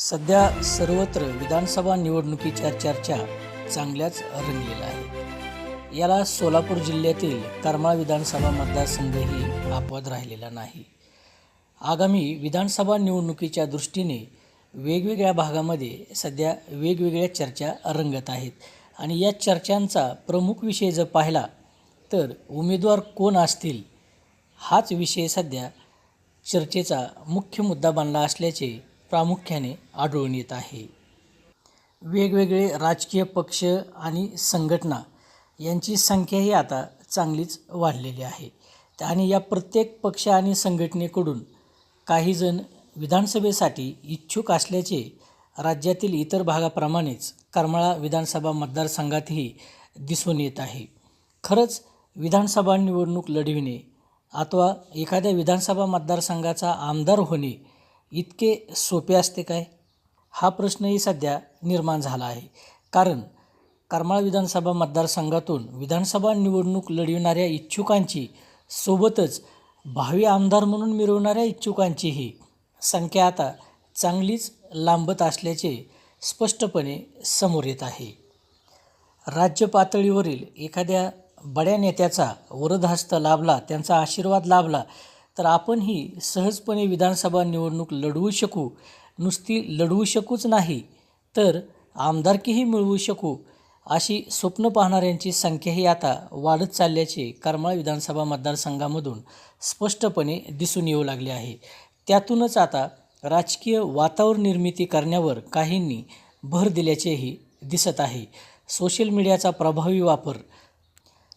सध्या सर्वत्र विधानसभा निवडणुकीच्या चर्चा चांगल्याच रंगलेल्या आहेत. याला सोलापूर जिल्ह्यातील करमाळ विधानसभा मतदारसंघही अपवाद राहिलेला नाही. आगामी विधानसभा निवडणुकीच्या दृष्टीने वेगवेगळ्या भागामध्ये सध्या वेगवेगळ्या चर्चा रंगत आहेत. आणि या चर्चांचा प्रमुख विषय जर पाहिला तर उमेदवार कोण असतील हाच विषय सध्या चर्चेचा मुख्य मुद्दा बनला असल्याचे प्रामुख्याने आढळून येत आहे. वेगवेगळे राजकीय पक्ष आणि संघटना यांची संख्याही आता चांगलीच वाढलेली आहे. आणि या प्रत्येक पक्ष आणि संघटनेकडून काहीजण विधानसभेसाठी इच्छुक असल्याचे राज्यातील इतर भागाप्रमाणेच करमाळा विधानसभा मतदारसंघातही दिसून येत आहे. खरंच विधानसभा निवडणूक लढविणे अथवा एखाद्या विधानसभा मतदारसंघाचा आमदार होणे इतके सोपे असते काय? हा प्रश्नही सध्या निर्माण झाला आहे. कारण करमाळ विधानसभा मतदारसंघातून विधानसभा निवडणूक लढविणाऱ्या इच्छुकांची सोबतच भावी आमदार म्हणून मिरवणाऱ्या इच्छुकांचीही संख्या आता चांगलीच लांबत असल्याचे स्पष्टपणे समोर येत आहे. राज्य पातळीवरील एखाद्या बड्या नेत्याचा वरदहस्त लाभला त्यांचा आशीर्वाद लाभला तर आपणही सहजपणे विधानसभा निवडणूक लढवू शकू. नुसती लढवू शकूच नाही तर आमदारकीही मिळवू शकू अशी स्वप्न पाहणाऱ्यांची संख्याही आता वाढत चालल्याचे करमाळ विधानसभा मतदारसंघामधून स्पष्टपणे दिसून येऊ लागले आहे. त्यातूनच आता राजकीय वातावरण निर्मिती करण्यावर काहींनी भर दिल्याचेही दिसत आहे. सोशल मीडियाचा प्रभावी वापर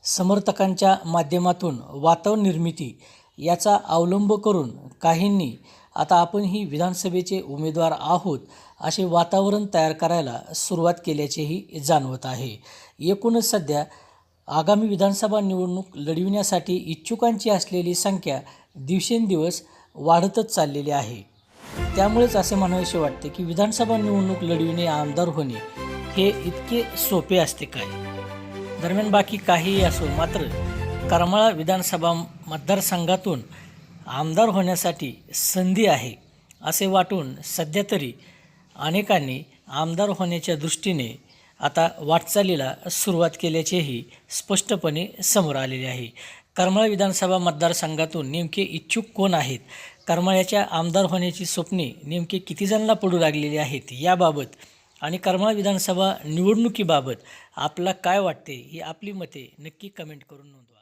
समर्थकांच्या माध्यमातून वातावरण निर्मिती याचा अवलंब करून काहींनी आता आपण ही विधानसभेचे उमेदवार आहोत असे वातावरण तयार करायला सुरुवात केल्याचेही जाणवत आहे. एकूणच सध्या आगामी विधानसभा निवडणूक लढविण्यासाठी इच्छुकांची असलेली संख्या दिवसेंदिवस वाढतच चाललेली आहे. त्यामुळेच असे म्हणावेसे वाटते की विधानसभा निवडणूक लढविणे आमदार होणे हे इतके सोपे असते काय? दरम्यान बाकी काहीही असो मात्र करमाळा विधानसभा मतदारसंघातून आमदार होण्यासाठी संधी आहे असे वाटून सध्या तरी अनेकांनी आमदार होण्याच्या दृष्टीने आता वाटचालीला सुरुवात केल्याचेही स्पष्टपणे समोर आलेले आहे. करमाळा विधानसभा मतदारसंघातून नेमके इच्छुक कोण आहेत? करमाळ्याच्या आमदार होण्याची स्वप्ने नेमके किती जणांना पडू लागलेली आहेत याबाबत आणि करमाळा विधानसभा निवडणुकीबाबत आपला काय वाटते ही आपली मते नक्की कमेंट करून नोंदवा.